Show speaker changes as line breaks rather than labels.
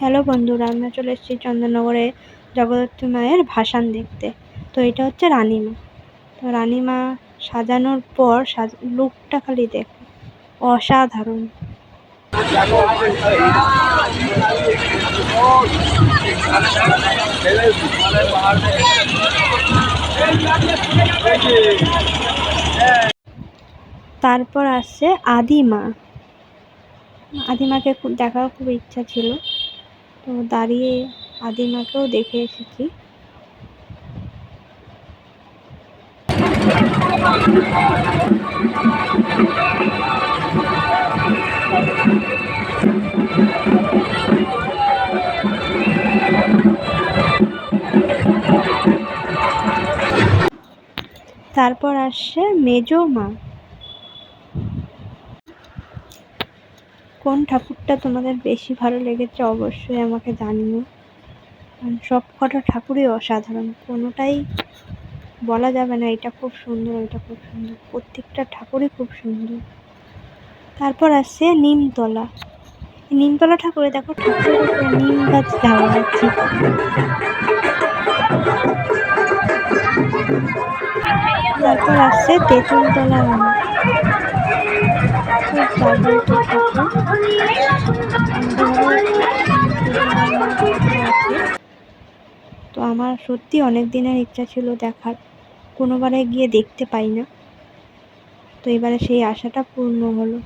Hello বন্ধুরা, আমরা চলে এসেছি চন্দননগরে জগদ্ধাত্রী মায়ের ভাসান দেখতে। তো এটা হচ্ছে রানীমা। তো রানীমা সাজানোর পর লুকটা খালি দেখ, অসাধারণ। তারপর আসছে আদিমা। আদিমাকে দেখার খুব ইচ্ছা ছিল। তো দাঁড়িয়ে আদিমাকেও দেখে এসেছি। তারপর আসছে মেজো মা। কোন ঠাকুরটা তোমাদের বেশি ভালো লেগেছে অবশ্যই আমাকে জানিও। কারণ সব কটা ঠাকুরই অসাধারণ, কোনোটাই বলা যাবে না এটা খুব সুন্দর এটা খুব সুন্দর। প্রত্যেকটা ঠাকুরই খুব সুন্দর। তারপর আসছে নিমতলা। নিমতলা ঠাকুরে দেখো উপরে নিম গাছ দেওয়া আছে। তারপর আসছে তেঁতুলতলা ঠাকুর। আমার সত্যি অনেক দিনের ইচ্ছা ছিল দেখার। কোনোবারে গিয়ে দেখতে পাই না। তো এবারে সেই আশাটা পূর্ণ হলো।